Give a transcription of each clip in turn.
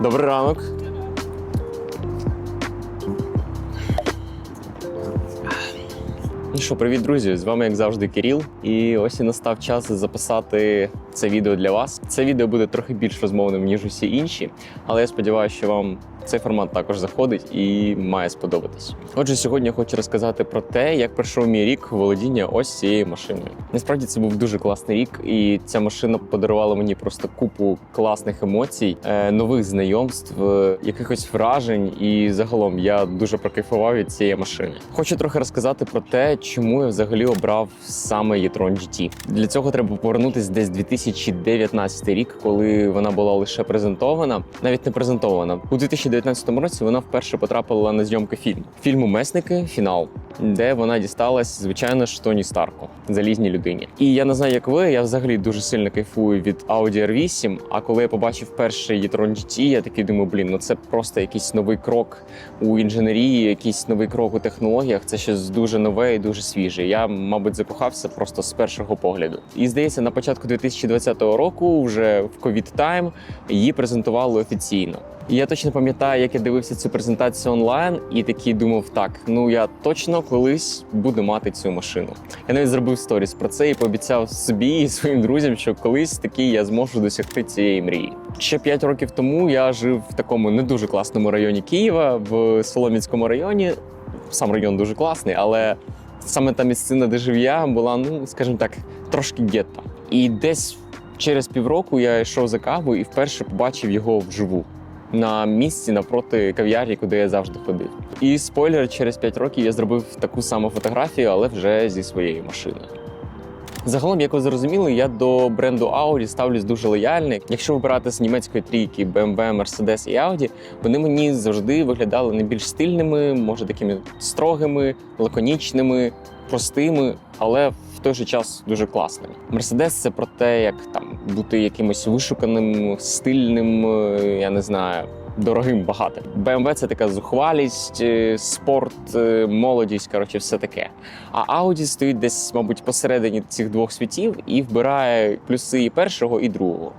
Добрий ранок. Ну що, привіт, друзі! З вами, як завжди, Кирил. І ось і настав час записати це відео для вас. Це відео буде трохи більш розмовним, ніж усі інші, але я сподіваюся, що вам цей формат також заходить і має сподобатись. Отже, сьогодні я хочу розказати про те, як пройшов мій рік володіння ось цією машиною. Насправді це був дуже класний рік, і ця машина подарувала мені просто купу класних емоцій, е, нових знайомств, е, якихось вражень. І загалом я дуже прокайфував від цієї машини. Хочу трохи розказати про те, чому я взагалі обрав саме e-tron GT. Для цього треба повернутися десь 2019 рік, коли вона була лише презентована, навіть не презентована. У 2019 році вона вперше потрапила на зйомки фільму. Фільму Месники фінал, де вона дісталась, звичайно ж, Тоні Старку, залізній людині. І я не знаю, як ви. Я взагалі дуже сильно кайфую від Audi R8, А коли я побачив перший e-tron GT, я такий думаю, блін, ну це просто якийсь новий крок у інженерії, якийсь новий крок у технологіях. Це щось дуже нове і дуже свіже. Я, мабуть, закохався просто з першого погляду. І здається, на початку 2020 року, вже в ковід тайм, її презентували офіційно. І я точно пам'ятаю, як я дивився цю презентацію онлайн, і такий думав: так, ну я точно колись буду мати цю машину. Я навіть зробив сторіс про це і пообіцяв собі і своїм друзям, що колись таки я зможу досягти цієї мрії. Ще 5 років тому я жив в такому не дуже класному районі Києва, в Соломінському районі. Сам район дуже класний, але саме та місцина, де жив я, була, ну скажімо так, трошки гетто. І десь через півроку я йшов за кавою і вперше побачив його вживу на місці навпроти кав'ярні, куди я завжди ходив. І спойлер, через 5 років я зробив таку саму фотографію, але вже зі своєю машиною. Загалом, як ви зрозуміли, я до бренду Audi ставлюсь дуже лояльно. Якщо вибирати з німецької трійки BMW, Mercedes і Audi, вони мені завжди виглядали найбільш стильними, може такими строгими, лаконічними, простими, але той же час дуже класними. Mercedes – це про те, як там бути якимось вишуканим, стильним, е, я не знаю. Дорогим багатим. BMW – це така зухвалість, е, спорт, е, молодість, коротше, все таке. А Audi стоїть десь, мабуть, посередині цих двох світів і вбирає плюси і першого, і другого.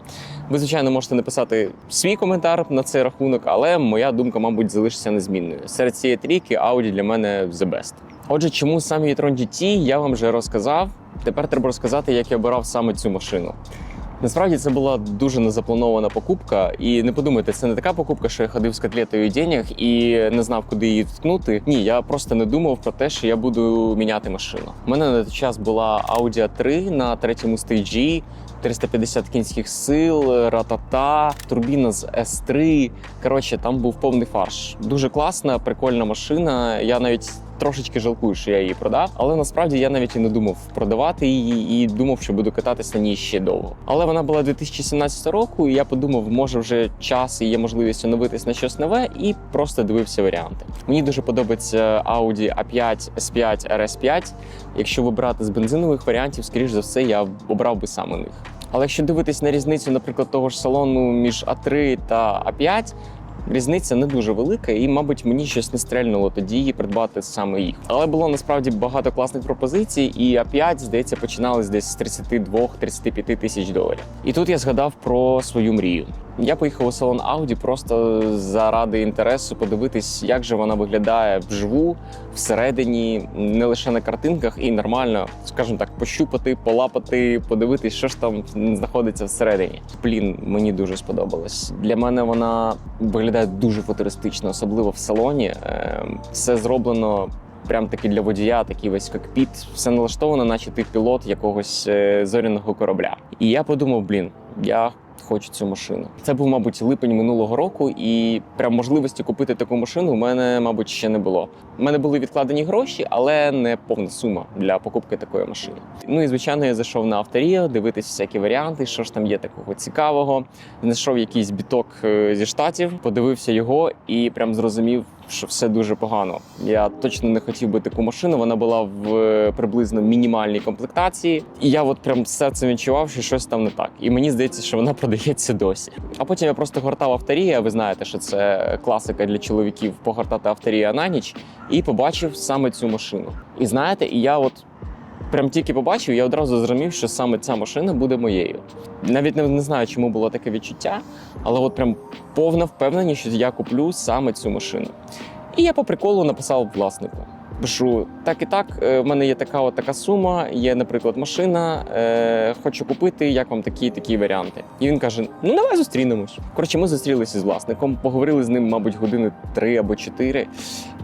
Ви, звичайно, можете написати свій коментар на цей рахунок, але моя думка, мабуть, залишиться незмінною. Серед цієї трійки Audi для мене the best. Отже, чому саме e-tron GT, я вам вже розказав. Тепер треба розказати, як я обирав саме цю машину. Насправді це була дуже незапланована покупка, і не подумайте, це не така покупка, що я ходив з котлетою денег і не знав, куди її вткнути. Ні, я просто не думав про те, що я буду міняти машину. У мене на той час була Audi a 3 на третьому стейджі, 350 кінських сил, ратата, турбіна з S3. Коротше, там був повний фарш. Дуже класна, прикольна машина. Я навіть. Трошечки жалкую, що я її продав, але насправді я навіть і не думав продавати її і думав, що буду кататись на ній ще довго. Але вона була 2017 року, і я подумав, може вже час і є можливість оновитись на щось нове, і просто дивився варіанти. Мені дуже подобається Audi A5, S5, RS5. Якщо вибирати з бензинових варіантів, скоріш за все, я обрав би саме них. Але якщо дивитись на різницю, наприклад, того ж салону між А3 та А5, Різниця не дуже велика, і, мабуть, мені щось не стрельнуло тоді придбати саме їх. Але було насправді багато класних пропозицій, і А5, здається, починалось десь з 32-35 тисяч доларів. І тут я згадав про свою мрію. Я поїхав у салон Audi просто заради інтересу подивитись, як же вона виглядає вживу, всередині, не лише на картинках, і нормально, скажімо так, пощупати, полапати, подивитись, що ж там знаходиться всередині. Блін, мені дуже сподобалось. Для мене вона виглядає дуже футуристично, особливо в салоні. Ем, Все зроблено. Прям таки для водія, такий весь кокпіт, все налаштовано, наче ти пілот якогось е, зоряного корабля. І я подумав: блін, я хочу цю машину. Це був, мабуть, липень минулого року, і прям можливості купити таку машину у мене, мабуть, ще не було. У мене були відкладені гроші, але не повна сума для покупки такої машини. Ну і звичайно, я зайшов на авторію, дивитись всякі варіанти, що ж там є такого цікавого. Знайшов якийсь біток е, зі штатів, подивився його і прям зрозумів. Що все дуже погано. Я точно не хотів би таку машину. Вона була в е, приблизно мінімальній комплектації, і я от прям серцем відчував, що щось там не так. І мені здається, що вона продається досі. А потім я просто гортав авторія. Ви знаєте, що це класика для чоловіків погортати авторія на ніч, і побачив саме цю машину. І знаєте, і я от Прям тільки побачив, я одразу зрозумів, що саме ця машина буде моєю. Навіть не, не знаю, чому було таке відчуття, але от прям повна впевненість, що я куплю саме цю машину. І я по приколу написав власнику. Пишу так і так. е, В мене є така от така сума. Є, наприклад, машина. Е, хочу купити. Як вам такі такі варіанти? І він каже: Ну давай зустрінемось. Коротше, ми зустрілися з власником, поговорили з ним, мабуть, години три або чотири.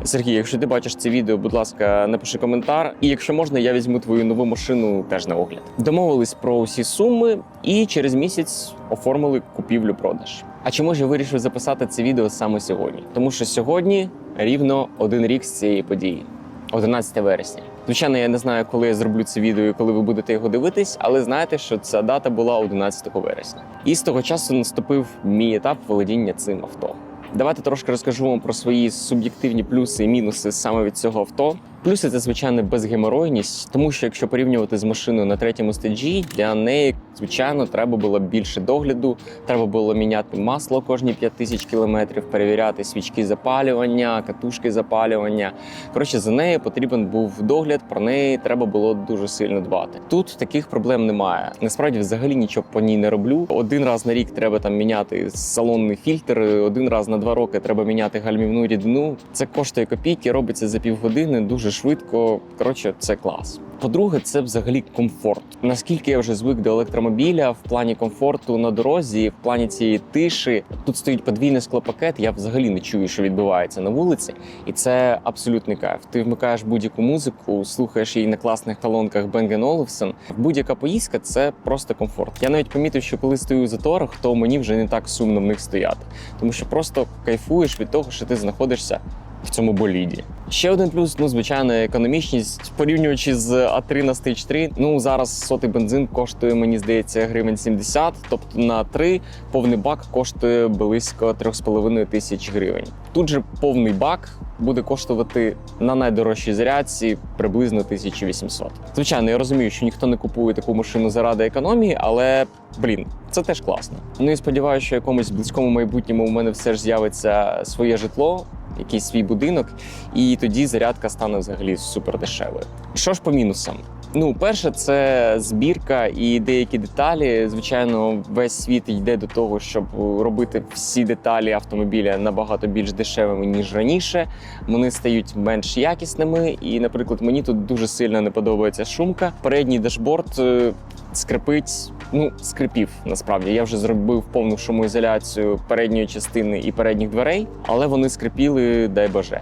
Сергій, якщо ти бачиш це відео, будь ласка, напиши коментар. І якщо можна, я візьму твою нову машину теж на огляд. Домовились про усі суми, і через місяць оформили купівлю-продаж. А чому ж я вирішив записати це відео саме сьогодні? Тому що сьогодні рівно один рік з цієї події. 11 вересня. Звичайно, я не знаю, коли я зроблю це відео і коли ви будете його дивитись, але знаєте, що ця дата була 11 вересня. І з того часу наступив мій етап володіння цим авто. Давайте трошки розкажу вам про свої суб'єктивні плюси і мінуси саме від цього авто. Плюси це звичайно безгеморойність, тому що якщо порівнювати з машиною на третьому стаджі, для неї звичайно треба було більше догляду. Треба було міняти масло кожні 5 тисяч кілометрів, перевіряти свічки запалювання, катушки запалювання. Коротше, за нею потрібен був догляд. Про неї треба було дуже сильно дбати. Тут таких проблем немає. Насправді, взагалі нічого по ній не роблю. Один раз на рік треба там міняти салонний фільтр, один раз на два роки треба міняти гальмівну рідину. Це коштує копійки, робиться за півгодини, дуже швидко. Коротше, це клас. По-друге, це взагалі комфорт. Наскільки я вже звик до електромобіля в плані комфорту на дорозі, в плані цієї тиші. Тут стоїть подвійний склопакет. Я взагалі не чую, що відбувається на вулиці, і це абсолютний кайф. Ти вмикаєш будь-яку музику, слухаєш її на класних колонках Bang Olufsen. Будь-яка поїздка це просто комфорт. Я навіть помітив, що коли стою в заторах, то мені вже не так сумно в них стояти, тому що просто кайфуєш від того, що ти знаходишся в цьому боліді. Ще один плюс, ну звичайно, економічність. Порівнюючи з А3 на Stage 3, ну зараз сотий бензин коштує, мені здається, гривень 70, тобто на 3 повний бак коштує близько 3,5 тисяч гривень. Тут же повний бак буде коштувати на найдорожчій зарядці приблизно 1800. Звичайно, я розумію, що ніхто не купує таку машину заради економії, але блін, це теж класно. Ну і сподіваюся, що якомусь близькому майбутньому у мене все ж з'явиться своє житло якийсь свій будинок, і тоді зарядка стане взагалі супер дешевою. Що ж по мінусам? Ну, перше, це збірка і деякі деталі. Звичайно, весь світ йде до того, щоб робити всі деталі автомобіля набагато більш дешевими ніж раніше. Вони стають менш якісними. І, наприклад, мені тут дуже сильно не подобається шумка. Передній дашборд е, скрипить. Ну, скрипів насправді. Я вже зробив повну шумоізоляцію передньої частини і передніх дверей, але вони скрипіли, дай боже.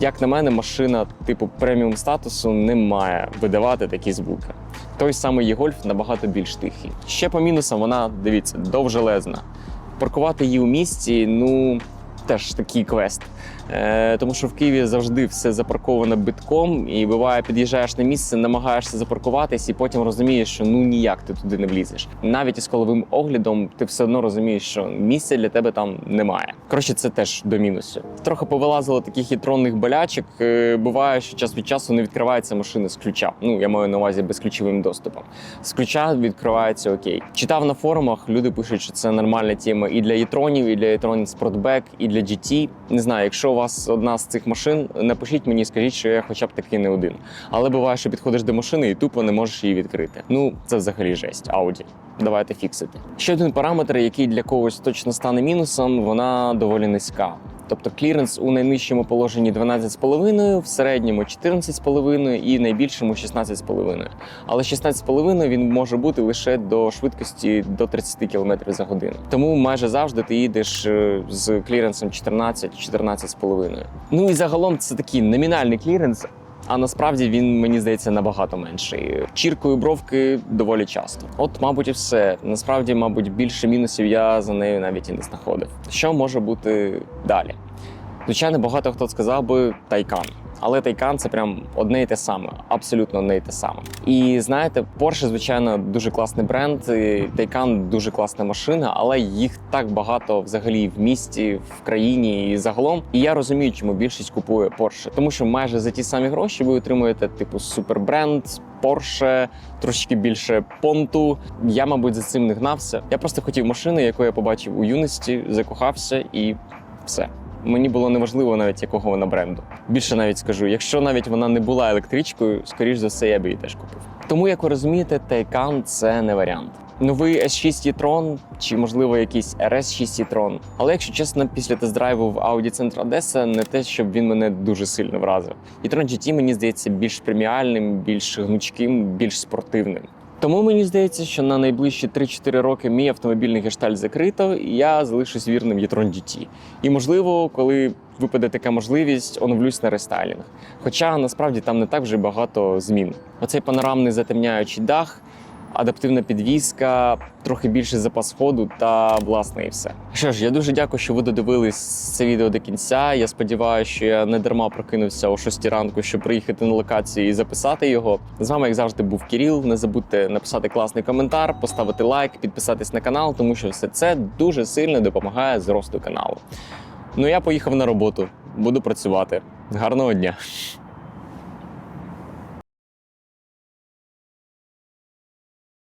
Як на мене, машина типу преміум статусу не має видавати такі звуки. Той самий e-Golf набагато більш тихий. Ще по мінусам вона, дивіться, довжелезна. Паркувати її у місті, ну теж такий квест. Е, тому що в Києві завжди все запарковано битком, і буває, під'їжджаєш на місце, намагаєшся запаркуватись, і потім розумієш, що ну ніяк ти туди не влізеш. Навіть із коловим оглядом ти все одно розумієш, що місця для тебе там немає. Коротше, це теж до мінусів. Трохи повилазило таких хитронних болячок. Е, Буває, що час від часу не відкривається машина з ключа. Ну я маю на увазі безключовим доступом. З ключа відкривається окей. Читав на форумах, люди пишуть, що це нормальна тема і для e-tronів, і для e-tron Sportback, і для GT. Не знаю, якщо вас одна з цих машин, напишіть мені, скажіть, що я хоча б такий не один. Але буває, що підходиш до машини і тупо не можеш її відкрити. Ну це взагалі жесть. Audi. Давайте фіксити. Ще один параметр, який для когось точно стане мінусом, вона доволі низька. Тобто кліренс у найнижчому положенні 12,5, в середньому 14,5 і в найбільшому 16,5. Але 16,5 він може бути лише до швидкості до 30 км за годину. Тому майже завжди ти їдеш е, з кліренсом 14-14,5. Ну і загалом це такий номінальний кліренс. А насправді він мені здається набагато менший. Чіркою бровки доволі часто. От, мабуть, і все. Насправді, мабуть, більше мінусів я за нею навіть і не знаходив. Що може бути далі? Звичайно, багато хто сказав би Тайкан. Але Тайкан це прям одне і те саме, абсолютно одне і те саме. І знаєте, Porsche, звичайно, дуже класний бренд. Тайкан дуже класна машина, але їх так багато взагалі в місті, в країні і загалом. І я розумію, чому більшість купує Porsche. тому що майже за ті самі гроші ви отримуєте типу супербренд. Porsche, трошки більше понту. Я, мабуть, за цим не гнався. Я просто хотів машини, яку я побачив у юності, закохався і все. Мені було неважливо навіть якого вона бренду. Більше навіть скажу, якщо навіть вона не була електричкою, скоріш за все, я би її теж купив. Тому, як ви розумієте, Taycan – це не варіант. Новий S6 e-tron чи можливо якийсь RS6 e-tron. Але якщо чесно, після тест-драйву в Audi Центр Одеса не те, щоб він мене дуже сильно вразив. E-tron GT мені здається більш преміальним, більш гнучким, більш спортивним. Тому мені здається, що на найближчі 3-4 роки мій автомобільний гештальт закрито, і я залишусь вірним e-tron GT. І можливо, коли випаде така можливість, оновлюсь на рестайлінг. Хоча насправді там не так вже багато змін. Оцей панорамний затемняючий дах, адаптивна підвізка, трохи більший запас ходу та власне і все. Що ж, я дуже дякую, що ви додивились це відео до кінця. Я сподіваюся, що я не дарма прокинувся о 6 ранку, щоб приїхати на локацію і записати його. З вами, як завжди, був Кіріл. Не забудьте написати класний коментар, поставити лайк, підписатись на канал, тому що все це дуже сильно допомагає зросту каналу. Ну я поїхав на роботу, буду працювати. Гарного дня!